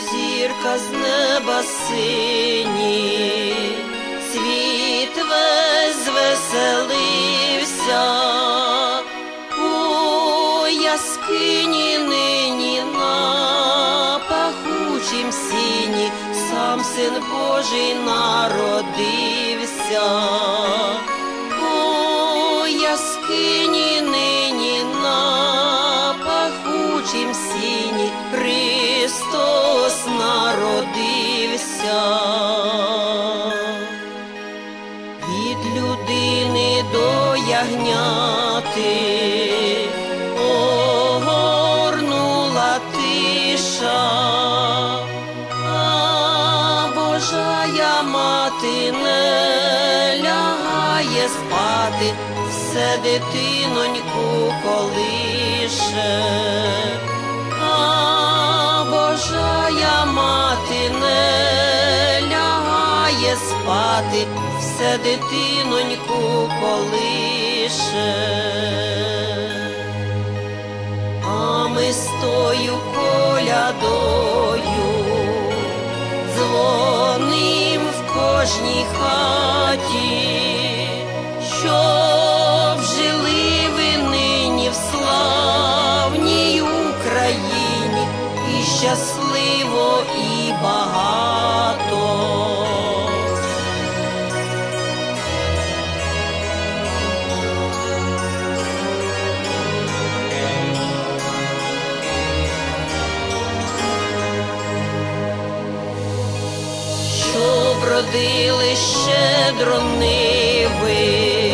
зірка з неба сині, світ весь звеселився, у яскині нині на пахучім сіні, сам син Божий народився. У яскині ягняти огорнула тиша, а Божая мати не лягає спати, все дитиноньку колише, Божая мати не спати, все дитиноньку колише. А ми з колядою дзвоним в кожній хаті, щоб жили ви нині в славній Україні і щасливо, і багато. Щоб родили щедро ниви,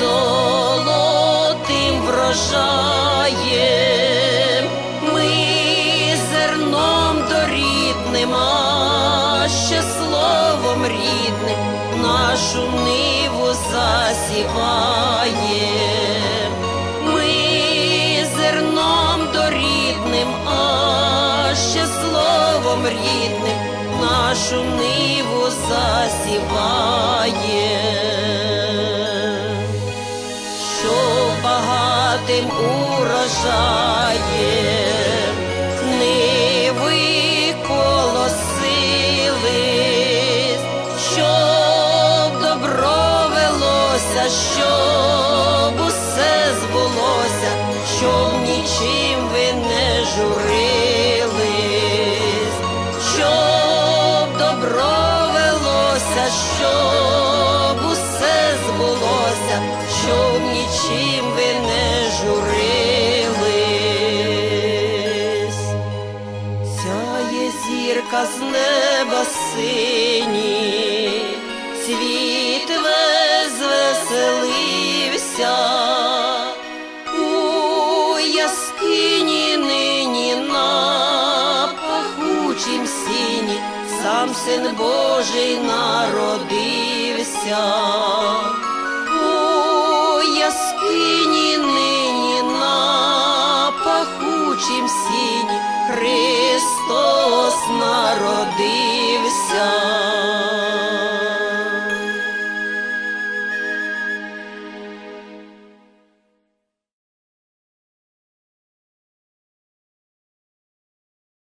золотим врожаєм, ми зерном дорідним, а ще словом рідним нашу ниву зерном дорідним, а ще словом рідним нашу ниву засіває, що багатим урожаєм ниви колосили, щоб добро велося, щоб усе збулося, щоб нічим ви не журились, щоб нічим ви не журились. Сяє зірка з неба сині, світ весь звеселився, у яскині нині на пахучім сіні, сам син Божий народився. У яскині